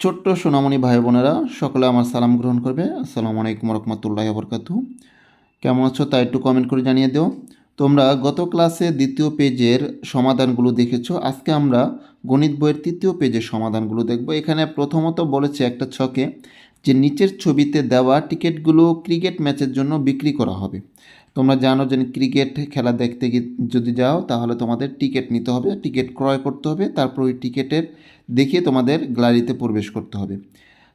ছোট্ট সোনামণি ভাই বোনেরা, সকলে আমার সালাম গ্রহণ করবে। আসসালামু আলাইকুম রহমতুল্লাহ বরকাতু কেমন আছো তা একটু কমেন্ট করে জানিয়ে দিও। তোমরা গত ক্লাসে দ্বিতীয় পেজের সমাধানগুলো দেখেছ। আজকে আমরা গণিত বইয়ের তৃতীয় পেজের সমাধানগুলো দেখব। এখানে প্রথমত বলেছে একটা ছকে যে নিচের ছবিতে দেওয়া টিকিটগুলো ক্রিকেট ম্যাচের জন্য বিক্রি করা হবে। তোমরা জানো যে ক্রিকেট খেলা দেখতে যদি যাও, তাহলে তোমাদের টিকিট নিতে হবে, টিকিট ক্রয় করতে হবে, তারপর ওই টিকিটের দেখিয়ে তোমাদের গ্যালারিতে প্রবেশ করতে হবে।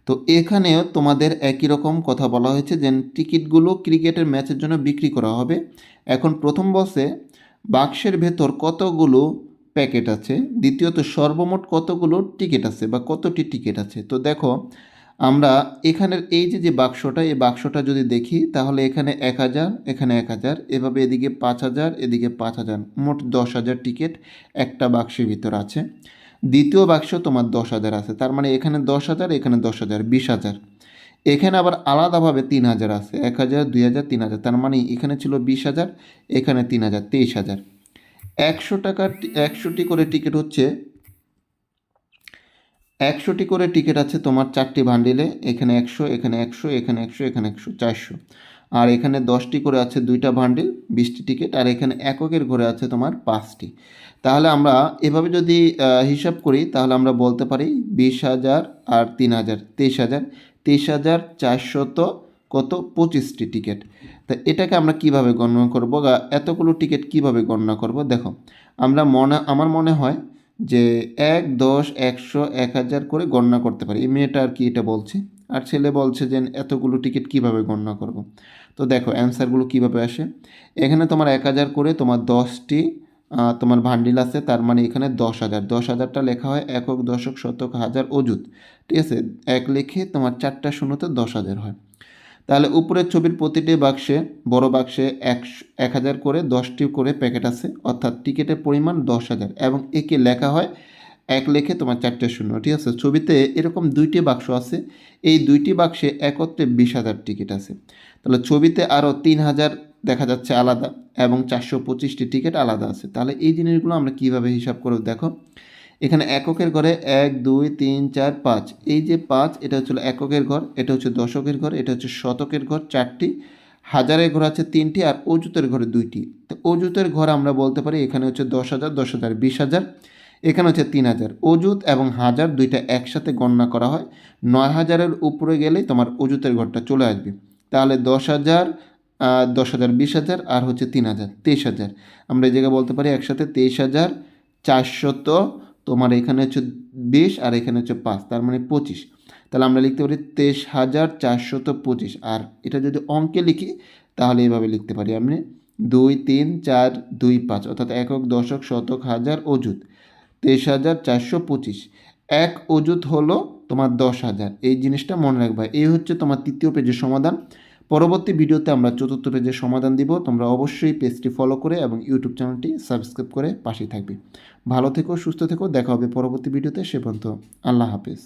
তো এখানেও তোমাদের একই রকম কথা বলা হয়েছে যে টিকিটগুলো ক্রিকেটের ম্যাচের জন্য বিক্রি করা হবে। এখন প্রথম বসে বাক্সের ভেতর কতগুলো প্যাকেট আছে? দ্বিতীয়ত সর্বমোট কতগুলো টিকিট আছে বা কতটি টিকিট আছে? তো দেখো আমরা এখানের এই যে যে বাক্সটা, এই বাক্সটা যদি দেখি, তাহলে এখানে এক হাজার, এখানে এক হাজার, এভাবে এদিকে পাঁচ হাজার, এদিকে পাঁচ হাজার, মোট দশ হাজার টিকিট একটা বাক্সের ভিতর আছে। দ্বিতীয় বাক্স তোমার দশ হাজার আছে, তার মানে এখানে দশ হাজার, এখানে দশ হাজার, বিশ হাজার। এখানে আবার আলাদাভাবে তিন হাজার আছে, এক হাজার, দুই হাজার, তিন হাজার, তার মানে এখানে ছিল বিশ হাজার, এখানে তিন হাজার, তেইশ হাজার। একশো টাকার একশোটি করে টিকিট হচ্ছে একশোটি করে টিকিট আছে তোমার চারটি বান্ডিলে, এখানে একশো এখানে একশো এখানে একশো এখানে একশো, চারশো। আর এখানে দশটি করে আছে দুইটা বান্ডিল, বিশটি টিকিট, আর এখানে এককের ঘরে আছে তোমার পাঁচটি। তাহলে আমরা এভাবে যদি হিসাব করি, তাহলে আমরা বলতে পারি বিশ হাজার আর তিন হাজার, তেইশ হাজার। তেইশ হাজার চারশত কত? পঁচিশটি টিকিট। তা এটাকে আমরা কীভাবে গণনা করব বা এতগুলো টিকিট কীভাবে গণনা করব? দেখো, আমরা মনে, আমার মনে হয় যে এক, দশ, একশো, এক হাজার করে গণনা করতে পারি। এই মেয়েটা আর কি এটা বলছে? আর ছেলে বলছে যে এতগুলো টিকিট কীভাবে গণনা করব? তো দেখো অ্যান্সারগুলো কীভাবে আসে? এখানে তোমার এক হাজার করে তোমার দশটি তোমার ভান্ডিল আছে, তার মানে এখানে দশ হাজার। দশ হাজারটা লেখা হয় একক, দশক, শতক, হাজার, অযুত। ঠিক আছে? এক লেখে তোমার চারটা শূন্যতে দশ হাজার হয়। তাহলে উপরের ছবির প্রতিটি বাক্সে, বড় বাক্সে একশো এক হাজার করে, দশটি করে প্যাকেট আছে, অর্থাৎ টিকিটের পরিমাণ দশ হাজার এবং একে লেখা হয় এক লেখে তোমার চারটে শূন্য, ঠিক আছে? ছবিতে এরকম দুইটি বাক্স আছে, এই দুইটি বাক্সে একত্রে বিশ হাজার টিকিট আছে। তাহলে ছবিতে আরও তিন হাজার দেখা যাচ্ছে আলাদা এবং চারশো পঁচিশটি টিকিট আলাদা আছে। তাহলে এই জিনিসগুলো আমরা কীভাবে হিসাব করে দেখো এখানে এককের ঘরে এক, দুই, তিন, চার, পাঁচ। এই যে পাঁচ, এটা হচ্ছিল এককের ঘর, এটা হচ্ছে দশকের ঘর, এটা হচ্ছে শতকের ঘর, চারটি। হাজারের ঘর আছে তিনটি আর অজুতের ঘরে দুইটি। তো অজুতের ঘর আমরা বলতে পারি এখানে হচ্ছে দশ হাজার দশ হাজার, বিশ হাজার। এখানে হচ্ছে তিন হাজার। অজুত এবং হাজার দুইটা একসাথে গণনা করা হয়। নয় হাজারের উপরে গেলেই তোমার অজুতের ঘরটা চলে আসবে। তাহলে দশ হাজার দশ হাজার, বিশ হাজার আর হচ্ছে তিন হাজার, তেইশ হাজার। আমরা এই জায়গায় বলতে পারি একসাথে তেইশ হাজার চারশত তোমার এখানে হচ্ছে বিশ আর এখানে হচ্ছে পাঁচ, তার মানে পঁচিশ। তাহলে আমরা লিখতে পারি তেইশ হাজার চারশত পঁচিশ। আর এটা যদি অঙ্কে লিখি, তাহলে এইভাবে লিখতে পারি আমি দুই, তিন, চার, দুই, পাঁচ, অর্থাৎ একক, দশক, শতক, হাজার, অযুত। তেইশ হাজার চারশো পঁচিশ। এক অযুত হলো তোমার দশ হাজার। এই জিনিসটা মনে রাখবা। এই হচ্ছে তোমার তৃতীয় পেজের সমাধান। পরবর্তী ভিডিওতে আমরা চতুর্থ পেজের সমাধান দিব। তোমরা অবশ্যই পেজটি ফলো করে এবং ইউটিউব চ্যানেলটি সাবস্ক্রাইব করে পাশেই থাকবে। ভালো থেকো, সুস্থ থেকো, দেখা হবে পরবর্তী ভিডিওতে। সে পর্যন্ত আল্লাহ হাফেজ।